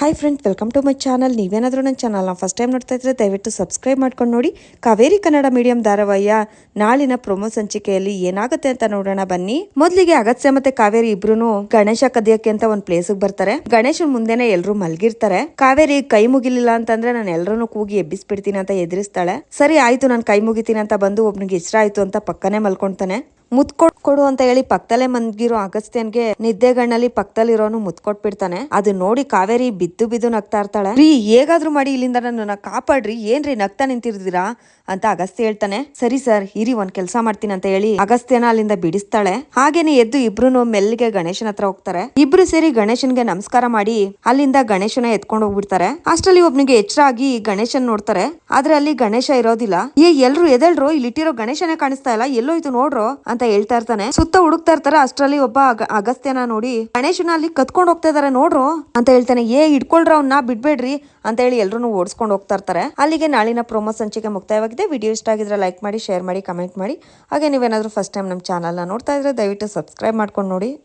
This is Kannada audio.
Hi friends welcome to my channel ನೀವೇನಾದರೂ ನನ್ನ ಚಾನಲ್ನ ಫಸ್ಟ್ ಟೈಮ್ ನೋಡ್ತಾ ಇದ್ರೆ ದಯವಿಟ್ಟು ಸಬ್ಸ್ಕ್ರೈಬ್ ಮಾಡ್ಕೊಂಡು ನೋಡಿ. ಕಾವೇರಿ ಕನ್ನಡ ಮೀಡಿಯಂ ಧಾರಾವಾಹಿಯ ನಾಳಿನ ಪ್ರೊಮೋ ಸಂಚಿಕೆಯಲ್ಲಿ ಏನಾಗುತ್ತೆ ಅಂತ ನೋಡೋಣ ಬನ್ನಿ. ಮೊದಲಿಗೆ ಅಗತ್ಯ ಮತ್ತೆ ಕಾವೇರಿ ಇಬ್ರು ಗಣೇಶ ಕದಿಯಕ್ಕೆ ಅಂತ ಒಂದ್ ಪ್ಲೇಸ್ ಬರ್ತಾರೆ. ಗಣೇಶನ್ ಮುಂದೆನೆ ಎಲ್ರು ಮಲ್ಗಿರ್ತಾರೆ. ಕಾವೇರಿ ಕೈ ಮುಗಿಲಿಲ್ಲ ಅಂತಂದ್ರೆ ನಾನು ಎಲ್ಲರನ್ನು ಕೂಗಿ ಎಬ್ಬಿಸ್ಬಿಡ್ತೀನಿ ಅಂತ ಎದುರಿಸ್ತಾಳೆ. ಸರಿ, ಆಯ್ತು, ನಾನು ಕೈ ಮುಗಿತೀನಿ ಅಂತ ಬಂದು ಒಬ್ನಿಗೆ ಇಷ್ಟ ಆಯ್ತು ಅಂತ ಪಕ್ಕನೆ ಮಲ್ಕೊಂತಾನೆ. ಮುತ್ಕೊಟ್ ಕೊಡು ಅಂತ ಹೇಳಿ ಪಕ್ಕದಲ್ಲೇ ಮಂದಿರೋ ಅಗಸ್ತ್ಯನ್ಗೆ ನಿದ್ದೆಗಣ್ಣಲ್ಲಿ ಪಕ್ಕದಲ್ಲಿರೋನು ಮುತ್ಕೊಟ್ಬಿಡ್ತಾನೆ. ಅದು ನೋಡಿ ಕಾವೇರಿ ಬಿದ್ದು ಬಿದ್ದು ನಗ್ತಾ ಇರ್ತಾಳೆ. ರೀ, ಹೇಗಾದ್ರೂ ಮಾಡಿ ಇಲ್ಲಿಂದ ನನ್ನ ಕಾಪಾಡ್ರಿ. ಏನ್ರಿ, ನಗ್ತಾ ನಿಂತಿರ್ದಿರಾ? ಅಂತ ಅಗಸ್ತ್ಯ ಹೇಳ್ತಾನೆ. ಸರಿ ಸರ್, ಇರಿ, ಒಂದ್ ಕೆಲಸ ಮಾಡ್ತೀನಿ ಅಂತ ಹೇಳಿ ಅಗಸ್ತ್ಯನ ಅಲ್ಲಿಂದ ಬಿಡಿಸ್ತಾಳೆ. ಹಾಗೇನೆ ಎದ್ದು ಇಬ್ರು ಮೆಲ್ಲಿಗೆ ಗಣೇಶನ ಹತ್ರ ಹೋಗ್ತಾರೆ. ಇಬ್ರು ಸೇರಿ ಗಣೇಶನ್ಗೆ ನಮಸ್ಕಾರ ಮಾಡಿ ಅಲ್ಲಿಂದ ಗಣೇಶನ ಎತ್ಕೊಂಡು ಹೋಗ್ಬಿಡ್ತಾರೆ. ಅಷ್ಟರಲ್ಲಿ ಒಬ್ನಿಗೆ ಎಚ್ಚರ ಆಗಿ ಗಣೇಶನ್ ನೋಡ್ತಾರೆ. ಆದ್ರೆ ಅಲ್ಲಿ ಗಣೇಶ ಇರೋದಿಲ್ಲ. ಏ, ಎಲ್ರು ಎದಳ್ರು? ಇಲ್ಲಿ ಇಟ್ಟಿರೋ ಗಣೇಶನೇ ಕಾಣಿಸ್ತಾ ಇಲ್ಲ. ಎಲ್ಲೋಯ್ತು ನೋಡ್ರೋ? ಅಂತ ಹೇಳ್ತಾ ಇರ್ತಾನೆ ಸುತ್ತ ಹುಡುಕ್ತಾ ಇರ್ತಾರೆ. ಅಷ್ಟರಲ್ಲಿ ಒಬ್ಬ ಅಗ- ಅಗಸ್ತ್ಯನ ನೋಡಿ ಗಣೇಶನ ಅಲ್ಲಿ ಕತ್ಕೊಂಡು ಹೋಗ್ತಾ ಇದಾರೆ ನೋಡ್ರು? ಅಂತ ಹೇಳ್ತಾನೆ. ಏ ಇಟ್ಕೊಳ್ರ ಅವ್ನ, ಬಿಡ್ಬೇಡ್ರಿ. ಅಂತ ಹೇಳಿ ಎಲ್ರು ಓಡಿಸ್ಕೊಂಡು ಹೋಗ್ತಾ ಇರ್ತಾರೆ. ಅಲ್ಲಿಗೆ ನಾಳಿನ ಪ್ರೊಮೋ ಸಂಚಿಕೆ ಮುಕ್ತಾಯವಾಗಿದೆ. ವಿಡಿಯೋ ಇಷ್ಟ ಆಗಿದ್ರೆ ಲೈಕ್ ಮಾಡಿ, ಶೇರ್ ಮಾಡಿ, ಕಮೆಂಟ್ ಮಾಡಿ. ಹಾಗೆ ನೀವೇನಾದ್ರೂ ಫಸ್ಟ್ ಟೈಮ್ ನಮ್ಮ ಚಾನಲ್ನ ನೋಡ್ತಾ ಇದ್ರೆ ದಯವಿಟ್ಟು ಸಬ್ಸ್ಕ್ರೈಬ್ ಮಾಡ್ಕೊಂಡು ನೋಡಿ.